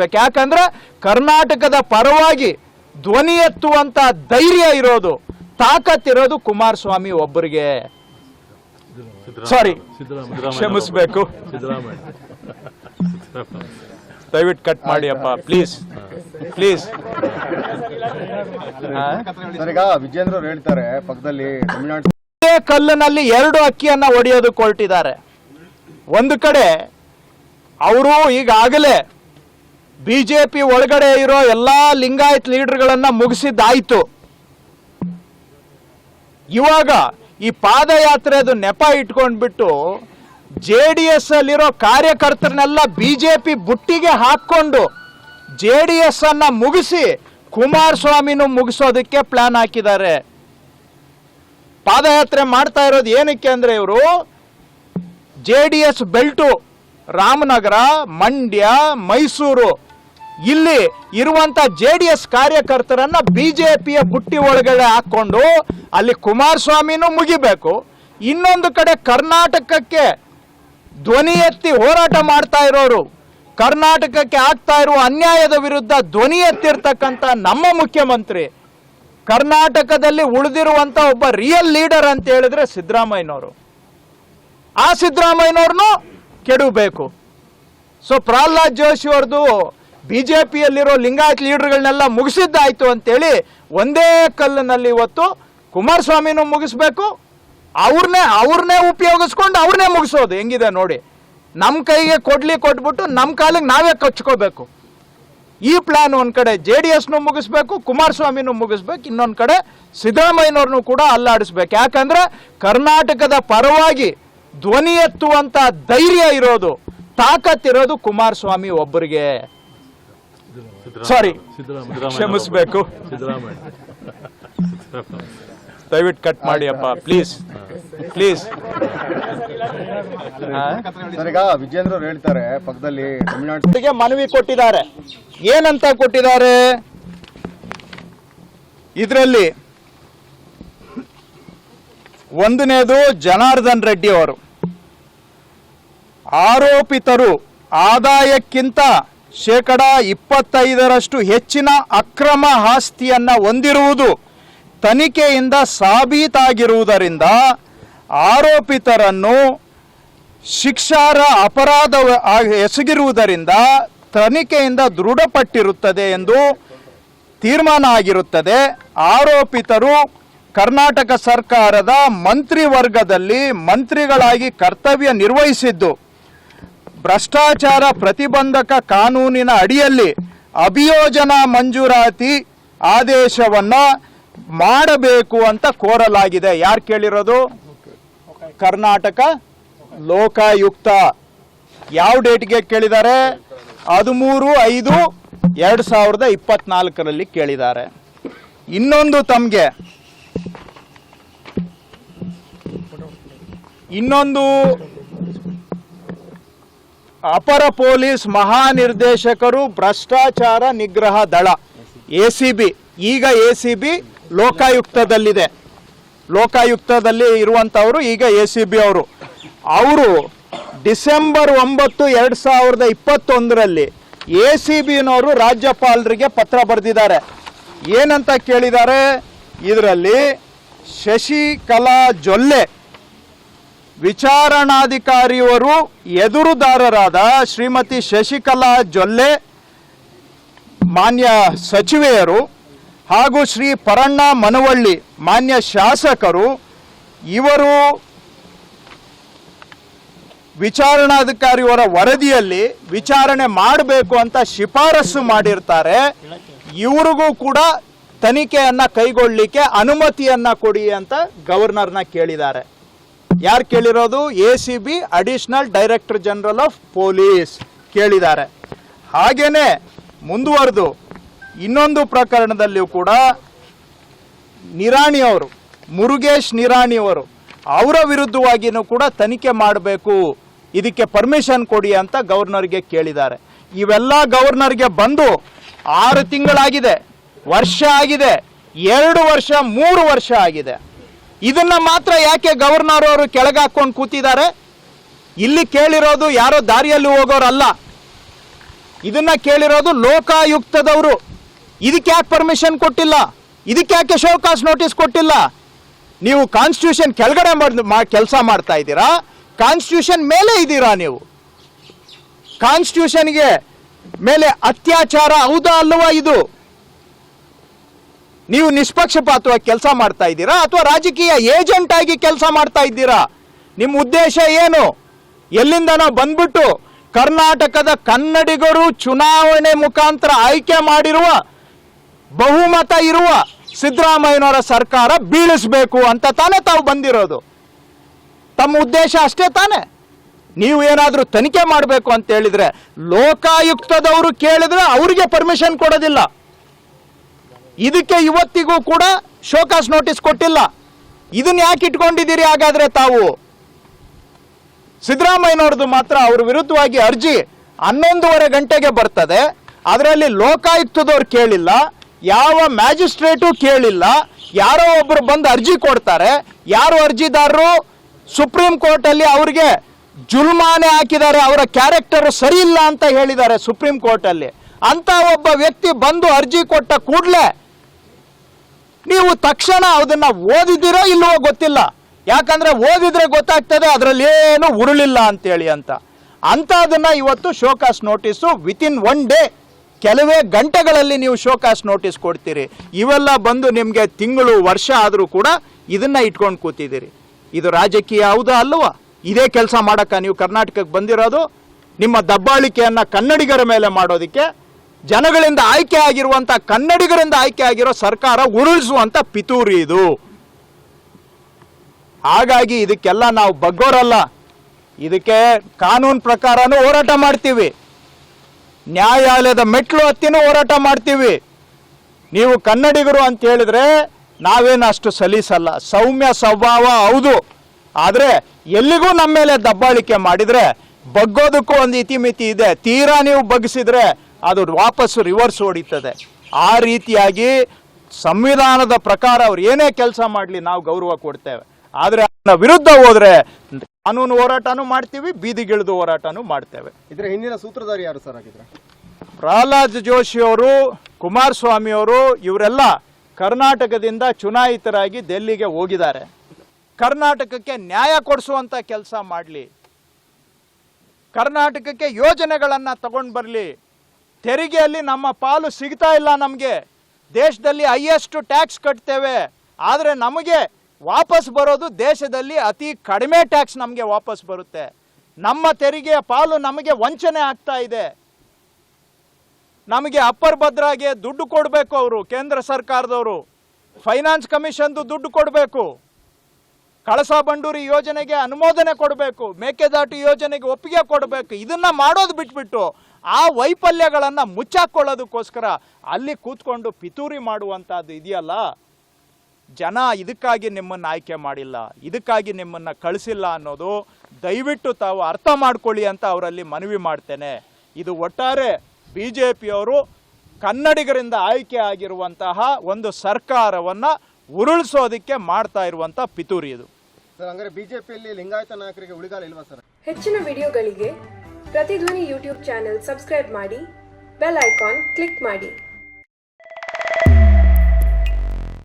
ಬೇಕು. ಯಾಕಂದ್ರೆ ಕರ್ನಾಟಕದ ಪರವಾಗಿ ಧ್ವನಿ ಎತ್ತುವಂತ ಧೈರ್ಯ ಇರೋದು ತಾಕತ್ತಿರೋದು ಕುಮಾರಸ್ವಾಮಿ ಒಬ್ಬರಿಗೆ. ಸಾರಿ ಕ್ಷಮಿಸ್ಬೇಕು. ದಯವಿಟ್ಟು ಕಟ್ ಮಾಡಿ ಅಪ್ಪ ಪ್ಲೀಸ್ ಪ್ಲೀಸ್ ವಿಜೇಂದ್ರ ಅವ್ರು ಹೇಳ್ತಾರೆ ಪಕ್ಕದಲ್ಲಿ ತಮಿಳ್ನಾಡು ಒಂದೇ ಕಲ್ಲಿನಲ್ಲಿ ಎರಡು ಅಕ್ಕಿಯನ್ನ ಹೊಡೆಯೋದಕ್ಕೆ ಹೊರಟಿದ್ದಾರೆ. ಒಂದು ಕಡೆ ಅವರು ಈಗಾಗಲೇ ಬಿಜೆಪಿ ಒಳಗಡೆ ಇರೋ ಎಲ್ಲಾ ಲಿಂಗಾಯತ್ ಲೀಡರ್ಗಳನ್ನ ಮುಗಿಸಿದ್ದಾಯ್ತು. ಇವಾಗ ಈ ಪಾದಯಾತ್ರೆದು ನೆಪ ಇಟ್ಕೊಂಡ್ಬಿಟ್ಟು ಜೆ ಡಿ ಎಸ್ ಅಲ್ಲಿರೋ ಕಾರ್ಯಕರ್ತರನ್ನೆಲ್ಲ ಬಿಜೆಪಿ ಬುಟ್ಟಿಗೆ ಹಾಕೊಂಡು ಜೆ ಡಿ ಎಸ್ ಅನ್ನ ಮುಗಿಸಿ ಕುಮಾರಸ್ವಾಮಿನೂ ಮುಗಿಸೋದಕ್ಕೆ ಪ್ಲಾನ್ ಹಾಕಿದ್ದಾರೆ. ಪಾದಯಾತ್ರೆ ಮಾಡ್ತಾ ಇರೋದು ಏನಕ್ಕೆ ಅಂದ್ರೆ ಇವರು J D S belt Ramanagara, Mandya, Mysuru ಇಲ್ಲಿ ಇರುವಂತ ಜೆ ಡಿ ಎಸ್ ಕಾರ್ಯಕರ್ತರನ್ನ ಬಿಜೆಪಿಯ ಬುಟ್ಟಿ ಒಳಗಡೆ ಹಾಕೊಂಡು ಅಲ್ಲಿ ಕುಮಾರಸ್ವಾಮಿನೂ ಮುಗಿಬೇಕು. ಇನ್ನೊಂದು ಕಡೆ ಕರ್ನಾಟಕಕ್ಕೆ ಧ್ವನಿ ಎತ್ತಿ ಹೋರಾಟ ಮಾಡ್ತಾ ಇರೋರು, ಕರ್ನಾಟಕಕ್ಕೆ ಆಗ್ತಾ ಇರುವ ಅನ್ಯಾಯದ ವಿರುದ್ಧ ಧ್ವನಿ ಎತ್ತಿರ್ತಕ್ಕಂಥ ನಮ್ಮ ಮುಖ್ಯಮಂತ್ರಿ, ಕರ್ನಾಟಕದಲ್ಲಿ ಉಳಿದಿರುವಂತ ಒಬ್ಬ ರಿಯಲ್ ಲೀಡರ್ ಅಂತ ಹೇಳಿದ್ರೆ ಸಿದ್ದರಾಮಯ್ಯನವರು. ಆ ಸಿದ್ದರಾಮಯ್ಯನವ್ರನ್ನೂ ಕೆಡಬೇಕು ಸೊ ಪ್ರಹ್ಲಾದ್ ಜೋಶಿ ಅವ್ರದ್ದು ಬಿಜೆಪಿಯಲ್ಲಿರೋ ಲಿಂಗಾಯತ್ ಲೀಡರ್ಗಳನ್ನೆಲ್ಲ ಮುಗಿಸಿದ್ದಾಯ್ತು ಅಂತೇಳಿ ಒಂದೇ ಕಲ್ಲಿನಲ್ಲಿ ಇವತ್ತು ಕುಮಾರಸ್ವಾಮಿನೂ ಮುಗಿಸ್ಬೇಕು. ಅವ್ರನ್ನೇ ಅವ್ರನ್ನೇ ಉಪಯೋಗಿಸ್ಕೊಂಡು ಅವ್ರನ್ನೇ ಮುಗಿಸೋದು. ಹೆಂಗಿದೆ ನೋಡಿ. ನಮ್ಮ ಕೈಗೆ ಕೊಡ್ಲಿ ಕೊಟ್ಬಿಟ್ಟು ನಮ್ಮ ಕಾಲಿಗೆ ನಾವೇ ಕಚ್ಕೋಬೇಕು. ಈ ಪ್ಲಾನ್ ಒಂದು ಕಡೆ ಜೆ ಡಿ ಎಸ್ನು ಮುಗಿಸ್ಬೇಕು, ಕುಮಾರಸ್ವಾಮಿನೂ ಮುಗಿಸ್ಬೇಕು, ಇನ್ನೊಂದು ಕಡೆ ಸಿದ್ದರಾಮಯ್ಯನವ್ರನ್ನು ಕೂಡ ಅಲ್ಲಾಡಿಸ್ಬೇಕು. ಯಾಕಂದ್ರೆ ಕರ್ನಾಟಕದ ಪರವಾಗಿ ಧ್ವನಿ ಎತ್ತುವಂತ ಧೈರ್ಯ ಇರೋದು ತಾಕತ್ತಿರೋದು ಕುಮಾರಸ್ವಾಮಿ ಒಬ್ಬರಿಗೆ ಸಾರಿ ಕ್ಷಮಿಸ್ಬೇಕು. ದಯವಿಟ್ಟು ಕಟ್ ಮಾಡಿ ಅಪ್ಪ ಪ್ಲೀಸ್ ಪ್ಲೀಸ್ ಸರ್ ಈಗ ವಿಜೇಂದ್ರ ಅವ್ರು ಹೇಳ್ತಾರೆ ಪಕ್ಕದಲ್ಲಿ ತಮಿಳ್ನಾಡಿಗೆ ಮನವಿ ಕೊಟ್ಟಿದ್ದಾರೆ. ಏನಂತ ಕೊಟ್ಟಿದ್ದಾರೆ? ಇದರಲ್ಲಿ ಒಂದನೇದು ಜನಾರ್ದನ್ ರೆಡ್ಡಿ ಅವರು. ಆರೋಪಿತರು ಆದಾಯಕ್ಕಿಂತ ಶೇಕಡ ಇಪ್ಪತ್ತೈದರಷ್ಟು ಹೆಚ್ಚಿನ ಅಕ್ರಮ ಆಸ್ತಿಯನ್ನು ಹೊಂದಿರುವುದು ತನಿಖೆಯಿಂದ ಸಾಬೀತಾಗಿರುವುದರಿಂದ ಆರೋಪಿತರನ್ನು ಶಿಕ್ಷಾರ ಅಪರಾಧ ಎಸಗಿರುವುದರಿಂದ ತನಿಖೆಯಿಂದ ದೃಢಪಟ್ಟಿರುತ್ತದೆ ಎಂದು ತೀರ್ಮಾನ ಆಗಿರುತ್ತದೆ ಆರೋಪಿತರು ಕರ್ನಾಟಕ ಸರ್ಕಾರದ ಮಂತ್ರಿವರ್ಗದಲ್ಲಿ ಮಂತ್ರಿಗಳಾಗಿ ಕರ್ತವ್ಯ ನಿರ್ವಹಿಸಿದ್ದು. ಭ್ರಷ್ಟಾಚಾರ ಪ್ರತಿಬಂಧಕ ಕಾನೂನಿನ ಅಡಿಯಲ್ಲಿ ಅಭಿಯೋಜನಾ ಮಂಜೂರಾತಿ ಆದೇಶವನ್ನು ಮಾಡಬೇಕು ಅಂತ ಕೋರಲಾಗಿದೆ. ಯಾರು ಕೇಳಿರೋದು? ಕರ್ನಾಟಕ ಲೋಕಾಯುಕ್ತ. ಯಾವ ಡೇಟ್ಗೆ ಕೇಳಿದ್ದಾರೆ? ಹದಿಮೂರು ಐದು ಎರಡು ಸಾವಿರದ ಇಪ್ಪತ್ನಾಲ್ಕರಲ್ಲಿ ಕೇಳಿದ್ದಾರೆ. ಇನ್ನೊಂದು ತಮಗೆ. ಇನ್ನೊಂದು ಅಪರ ಪೊಲೀಸ್ ಮಹಾನಿರ್ದೇಶಕರು ಭ್ರಷ್ಟಾಚಾರ ನಿಗ್ರಹ ದಳ ಎ ಈಗ ಎ ಲೋಕಾಯುಕ್ತದಲ್ಲಿದೆ. ಲೋಕಾಯುಕ್ತದಲ್ಲಿ ಇರುವಂಥವರು ಈಗ ಎ ಸಿ ಬಿ ಅವರು. ಅವರು ಡಿಸೆಂಬರ್ ಒಂಬತ್ತು ಎರಡು ಸಾವಿರದ ಇಪ್ಪತ್ತೊಂದರಲ್ಲಿ ಎ ಸಿ ಬಿನವರು ರಾಜ್ಯಪಾಲರಿಗೆ ಪತ್ರ ಬರೆದಿದ್ದಾರೆ. ಏನಂತ ಕೇಳಿದ್ದಾರೆ? ಇದರಲ್ಲಿ ಶಶಿಕಲಾ ಜೊಲ್ಲೆ ವಿಚಾರಣಾಧಿಕಾರಿಯವರು ಎದುರುದಾರರಾದ ಶ್ರೀಮತಿ ಶಶಿಕಲಾ ಜೊಲ್ಲೆ, ಮಾನ್ಯ ಸಚಿವೆಯರು ಹಾಗೂ ಶ್ರೀ ಪರಣ್ಣ ಮನವಳ್ಳಿ, ಮಾನ್ಯ ಶಾಸಕರು, ಇವರು ವಿಚಾರಣಾಧಿಕಾರಿಯವರ ವರದಿಯಲ್ಲಿ ವಿಚಾರಣೆ ಮಾಡಬೇಕು ಅಂತ ಶಿಫಾರಸು ಮಾಡಿರ್ತಾರೆ. ಇವ್ರಿಗೂ ಕೂಡ ತನಿಖೆಯನ್ನು ಕೈಗೊಳ್ಳಲಿಕ್ಕೆ ಅನುಮತಿಯನ್ನ ಕೊಡಿ ಅಂತ ಗವರ್ನರ್ನ ಕೇಳಿದ್ದಾರೆ. ಯಾರು ಕೇಳಿರೋದು? A C B additional director general of police ಕೇಳಿದ್ದಾರೆ. ಹಾಗೇನೆ ಮುಂದುವರೆದು ಇನ್ನೊಂದು ಪ್ರಕರಣದಲ್ಲಿಯೂ ಕೂಡ ನಿರಾಣಿ ಅವರು, ಮುರುಗೇಶ್ ನಿರಾಣಿ ಅವರು, ಅವರ ವಿರುದ್ಧವಾಗಿಯೂ ಕೂಡ ತನಿಖೆ ಮಾಡಬೇಕು, ಇದಕ್ಕೆ ಪರ್ಮಿಷನ್ ಕೊಡಿ ಅಂತ ಗವರ್ನರ್ಗೆ ಕೇಳಿದ್ದಾರೆ. ಇವೆಲ್ಲ ಗವರ್ನರ್ಗೆ ಬಂದು ಆರು ತಿಂಗಳಾಗಿದೆ, ವರ್ಷ ಆಗಿದೆ, ಎರಡು ವರ್ಷ, ಮೂರು ವರ್ಷ ಆಗಿದೆ. ಇದನ್ನ ಮಾತ್ರ ಯಾಕೆ ಗವರ್ನರ್ ಅವರು ಕೆಳಗೆ ಹಾಕೊಂಡು ಕೂತಿದ್ದಾರೆ? ಇಲ್ಲಿ ಕೇಳಿರೋದು ಯಾರೋ ದಾರಿಯಲ್ಲಿ ಹೋಗೋರಲ್ಲ. ಇದನ್ನ ಕೇಳಿರೋದು ಲೋಕಾಯುಕ್ತದವರು. ಇದಕ್ಕೆ ಯಾಕೆ ಪರ್ಮಿಷನ್ ಕೊಟ್ಟಿಲ್ಲ? ಇದಕ್ಕೆ ಯಾಕೆ ಶೋಕಾಸ್ ನೋಟಿಸ್ ಕೊಟ್ಟಿಲ್ಲ? ನೀವು ಕಾನ್ಸ್ಟಿಟ್ಯೂಷನ್ ಕೆಳಗಡೆ ಕೆಲಸ ಮಾಡ್ತಾ ಇದ್ದೀರಾ? ಕಾನ್ಸ್ಟಿಟ್ಯೂಷನ್ ಮೇಲೆ ಇದ್ದೀರಾ ನೀವು? ಕಾನ್ಸ್ಟಿಟ್ಯೂಷನ್ಗೆ ಮೇಲೆ ಅತ್ಯಾಚಾರ ಹೌದಾ ಅಲ್ಲವಾ ಇದು? ನೀವು ನಿಷ್ಪಕ್ಷಪಾತವಾಗಿ ಕೆಲಸ ಮಾಡ್ತಾ ಇದ್ದೀರಾ ಅಥವಾ ರಾಜಕೀಯ ಏಜೆಂಟ್ ಆಗಿ ಕೆಲಸ ಮಾಡ್ತಾ ಇದ್ದೀರಾ? ನಿಮ್ಮ ಉದ್ದೇಶ ಏನು? ಎಲ್ಲಿಂದನೋ ಬಂದ್ಬಿಟ್ಟು ಕರ್ನಾಟಕದ ಕನ್ನಡಿಗರು ಚುನಾವಣೆ ಮುಖಾಂತರ ಆಯ್ಕೆ ಮಾಡಿರುವ, ಬಹುಮತ ಇರುವ ಸಿದ್ದರಾಮಯ್ಯನವರ ಸರ್ಕಾರ ಬೀಳಿಸಬೇಕು ಅಂತ ತಾನೇ ತಾವು ಬಂದಿರೋದು. ತಮ್ಮ ಉದ್ದೇಶ ಅಷ್ಟೇ ತಾನೇ. ನೀವು ಏನಾದರೂ ತನಿಖೆ ಮಾಡಬೇಕು ಅಂತ ಹೇಳಿದ್ರೆ ಲೋಕಾಯುಕ್ತದವರು ಕೇಳಿದ್ರೆ ಅವರಿಗೆ ಪರ್ಮಿಷನ್ ಕೊಡೋದಿಲ್ಲ. ಇದಕ್ಕೆ ಇವತ್ತಿಗೂ ಕೂಡ ಶೋಕಾಸ್ ನೋಟಿಸ್ ಕೊಟ್ಟಿಲ್ಲ. ಇದನ್ನ ಯಾಕೆ ಇಟ್ಕೊಂಡಿದ್ದೀರಿ ಹಾಗಾದ್ರೆ ತಾವು? ಸಿದ್ದರಾಮಯ್ಯನವ್ರದ್ದು ಮಾತ್ರ ಅವ್ರ ವಿರುದ್ಧವಾಗಿ ಅರ್ಜಿ ಹನ್ನೊಂದುವರೆ ಗಂಟೆಗೆ ಬರ್ತದೆ. ಅದರಲ್ಲಿ ಲೋಕಾಯುಕ್ತದವ್ರು ಕೇಳಿಲ್ಲ, ಯಾವ ಮ್ಯಾಜಿಸ್ಟ್ರೇಟು ಕೇಳಿಲ್ಲ, ಯಾರೋ ಒಬ್ರು ಬಂದು ಅರ್ಜಿ ಕೊಡ್ತಾರೆ. ಯಾರು ಅರ್ಜಿದಾರರು? ಸುಪ್ರೀಂ ಕೋರ್ಟಲ್ಲಿ ಅವ್ರಿಗೆ ಜುಲ್ಮಾನೆ ಹಾಕಿದ್ದಾರೆ, ಅವರ ಕ್ಯಾರೆಕ್ಟರ್ ಸರಿ ಇಲ್ಲ ಅಂತ ಹೇಳಿದ್ದಾರೆ ಸುಪ್ರೀಂ ಕೋರ್ಟಲ್ಲಿ. ಅಂತ ಒಬ್ಬ ವ್ಯಕ್ತಿ ಬಂದು ಅರ್ಜಿ ಕೊಟ್ಟ ಕೂಡಲೇ ನೀವು ತಕ್ಷಣ ಅದನ್ನ ಓದಿದ್ದೀರೋ ಇಲ್ಲವೋ ಗೊತ್ತಿಲ್ಲ. ಯಾಕಂದ್ರೆ ಓದಿದ್ರೆ ಗೊತ್ತಾಗ್ತದೆ, ಅದರಲ್ಲಿ ಏನು ಉರುಳಿಲ್ಲ ಅಂತೇಳಿ ಅಂತ. ಅಂಥದನ್ನ ಇವತ್ತು show cause notice. Within one day ಕೆಲವೇ ಗಂಟೆಗಳಲ್ಲಿ ನೀವು ಶೋಕಾಸ್ ನೋಟಿಸ್ ಕೊಡ್ತೀರಿ. ಇವೆಲ್ಲ ಬಂದು ನಿಮಗೆ ತಿಂಗಳು, ವರ್ಷ ಆದರೂ ಕೂಡ ಇದನ್ನ ಇಟ್ಕೊಂಡು ಕೂತಿದ್ದೀರಿ. ಇದು ರಾಜಕೀಯ ಹೌದಾ ಅಲ್ವಾ ಇದೇ ಕೆಲಸ ಮಾಡಕ್ಕ ನೀವು ಕರ್ನಾಟಕಕ್ಕೆ ಬಂದಿರೋದು, ನಿಮ್ಮ ದಬ್ಬಾಳಿಕೆಯನ್ನ ಕನ್ನಡಿಗರ ಮೇಲೆ ಮಾಡೋದಕ್ಕೆ ಜನಗಳಿಂದ ಆಯ್ಕೆ ಆಗಿರುವಂಥ ಕನ್ನಡಿಗರಿಂದ ಆಯ್ಕೆ ಆಗಿರೋ ಸರ್ಕಾರ ಉರುಳಿಸುವಂಥ ಪಿತೂರಿ ಇದು. ಹಾಗಾಗಿ ಇದಕ್ಕೆಲ್ಲ ನಾವು ಬಗ್ಗೋರಲ್ಲ. ಇದಕ್ಕೆ ಕಾನೂನು ಪ್ರಕಾರನೂ ಹೋರಾಟ ಮಾಡ್ತೀವಿ. ನ್ಯಾಯಾಲಯದ ಮೆಟ್ಲು ಹತ್ತಿನೂ ಹೋರಾಟ ಮಾಡ್ತೀವಿ. ನೀವು ಕನ್ನಡಿಗರು ಅಂತ ಹೇಳಿದ್ರೆ ನಾವೇನು ಅಷ್ಟು ಸಲೀಸಲ್ಲ. ಸೌಮ್ಯ ಸ್ವಭಾವ ಹೌದು. ಆದರೆ ಎಲ್ಲಿಗೂ ನಮ್ಮ ಮೇಲೆ ದಬ್ಬಾಳಿಕೆ ಮಾಡಿದ್ರೆ ಬಗ್ಗೋದಕ್ಕೂ ಒಂದು ಇತಿಮಿತಿ ಇದೆ. ತೀರಾ ನೀವು ಬಗ್ಗಿಸಿದ್ರೆ ಅದು ವಾಪಸ್ಸು ರಿವರ್ಸ್ ಹೊಡಿತದೆ ಆ ರೀತಿಯಾಗಿ ಸಂವಿಧಾನದ ಪ್ರಕಾರ ಅವ್ರು ಏನೇ ಕೆಲಸ ಮಾಡಲಿ ನಾವು ಗೌರವ ಕೊಡ್ತೇವೆ. ಆದರೆ ಅದನ್ನ ವಿರುದ್ಧ ಹೋದ್ರೆ ಕಾನೂನು ಹೋರಾಟನೂ ಮಾಡ್ತೀವಿ ಬೀದಿಗಿಳಿದು ಹೋರಾಟನೂ ಮಾಡ್ತೇವೆ. ಇದರ ಹಿಂದಿನ ಸೂತ್ರಧಾರಿ ಯಾರು ಸರ್ ಆಗಿದ್ರೆ? ಪ್ರಹ್ಲಾದ್ ಜೋಶಿ ಅವರು ಕುಮಾರಸ್ವಾಮಿ ಅವರು ಇವರೆಲ್ಲ ಕರ್ನಾಟಕದಿಂದ ಚುನಾಯಿತರಾಗಿ ದೆಲ್ಲಿಗೆ ಹೋಗಿದ್ದಾರೆ. ಕರ್ನಾಟಕಕ್ಕೆ ನ್ಯಾಯ ಕೊಡಿಸುವಂಥ ಕೆಲಸ ಮಾಡಲಿ. ಕರ್ನಾಟಕಕ್ಕೆ ಯೋಜನೆಗಳನ್ನು ತಗೊಂಡು ಬರಲಿ. ತೆರಿಗೆಯಲ್ಲಿ ನಮ್ಮ ಪಾಲು ಸಿಗ್ತಾ ಇಲ್ಲ ನಮಗೆ. ದೇಶದಲ್ಲಿ ಹೈಯೆಸ್ಟ್ ಟ್ಯಾಕ್ಸ್ ಕಟ್ತೇವೆ. ಆದರೆ ನಮಗೆ ವಾಪಸ್ ಬರೋದು ದೇಶದಲ್ಲಿ ಅತಿ ಕಡಿಮೆ ಟ್ಯಾಕ್ಸ್ ನಮಗೆ ವಾಪಸ್ ಬರುತ್ತೆ. ನಮ್ಮ ತೆರಿಗೆಯ ಪಾಲು ನಮಗೆ ವಂಚನೆ ಆಗ್ತಾ ಇದೆ. ನಮಗೆ ಅಪ್ಪರ್ ಭದ್ರಾಗೆ ದುಡ್ಡು ಕೊಡಬೇಕು ಅವರು, ಕೇಂದ್ರ ಸರ್ಕಾರದವರು. ಫೈನಾನ್ಸ್ ಕಮಿಷನ್ದು ದುಡ್ಡು ಕೊಡಬೇಕು. ಕಳಸಾ ಬಂಡೂರಿ ಯೋಜನೆಗೆ ಅನುಮೋದನೆ ಕೊಡಬೇಕು, ಮೇಕೆದಾಟು ಯೋಜನೆಗೆ ಒಪ್ಪಿಗೆ ಕೊಡಬೇಕು, ಇದನ್ನ ಮಾಡೋದು ಬಿಟ್ಬಿಟ್ಟು ಆ ವೈಫಲ್ಯಗಳನ್ನು ಮುಚ್ಚಾಕೊಳ್ಳೋದಕ್ಕೋಸ್ಕರ ಅಲ್ಲಿ ಕೂತ್ಕೊಂಡು ಪಿತೂರಿ ಮಾಡುವಂಥದ್ದು ಇದೆಯಲ್ಲ? ಜನ ಇದಕ್ಕಾಗಿ ನಿಮ್ಮನ್ನು ಆಯ್ಕೆ ಮಾಡಿಲ್ಲ, ಇದಕ್ಕಾಗಿ ನಿಮ್ಮನ್ನು ಕಳಿಸಿಲ್ಲ ಅನ್ನೋದು ದಯವಿಟ್ಟು ತಾವು ಅರ್ಥ ಮಾಡ್ಕೊಳ್ಳಿ ಅಂತ ಅವರಲ್ಲಿ ಮನವಿ ಮಾಡ್ತೇನೆ. ಇದು ಒಟ್ಟಾರೆ ಬಿ ಜೆ ಪಿಯವರು ಕನ್ನಡಿಗರಿಂದ ಆಯ್ಕೆ ಆಗಿರುವಂತಹ ಒಂದು ಸರ್ಕಾರವನ್ನು ಉರುಳಿಸೋದಕ್ಕೆ ಮಾಡ್ತಾ ಇರುವಂಥ ಪಿತೂರಿ ಇದು. ಹಂಗಾರೆ ಬಿಜೆಪಿಯಲ್ಲಿ ಲಿಂಗಾಯತ ನಾಯಕರಿಗೆ ಉಳಿಗಾಲ ಇಲ್ವಾ ಸರ್? ಹೆಚ್ಚಿನ ವಿಡಿಯೋಗಳಿಗೆ ಪ್ರತಿಧ್ವನಿ ಯೂಟ್ಯೂಬ್ ಚಾನೆಲ್ ಸಬ್ಸ್ಕ್ರೈಬ್ ಮಾಡಿ ಬೆಲ್ ಐಕಾನ್ ಕ್ಲಿಕ್ ಮಾಡಿ.